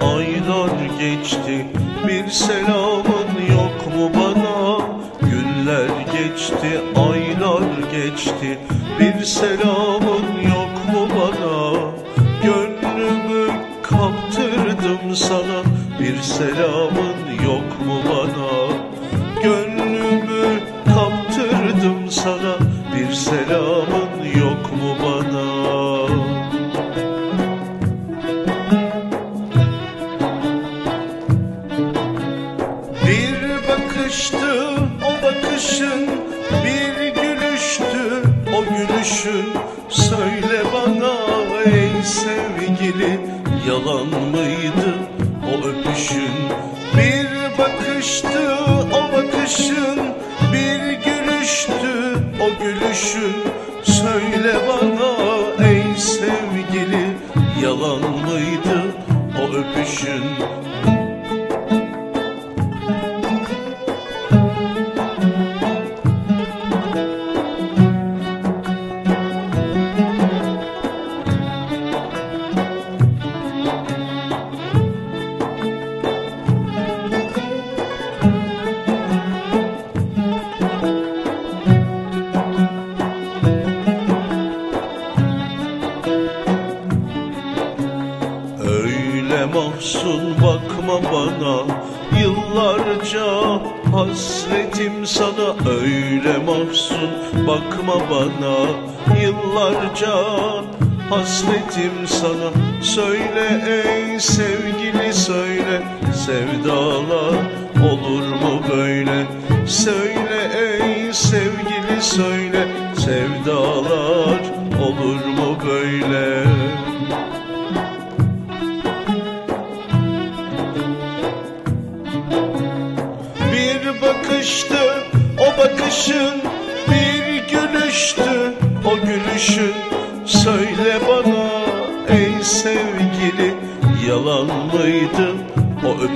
aylar geçti. Bir selamın yok mu bana? Günler geçti aylar geçti. Bir selamın yok mu bana? Gönlümü kaptırdım sana. Bir selamın yok mu bana? Gönlümü kaptırdım sana. Bir selamın Bakıştı o bakışın Bir gülüştü o gülüşün Söyle bana ey sevgili Yalan mıydı o öpüşün? Bir bakıştı o bakışın Bir gülüştü o gülüşün Söyle bana ey sevgili Yalan mıydı o öpüşün mahzun bakma bana. Yıllarca hasretim sana. Öyle mahzun bakma bana. Yıllarca hasretim sana. Söyle ey sevgili söyle. Sevdalar olur mu böyle? Söyle ey sevgili söyle. Sevdalar olur mu böyle bakıştı o bakışın Bir gülüştü o gülüşün Söyle bana ey sevgili Yalan mıydı o öp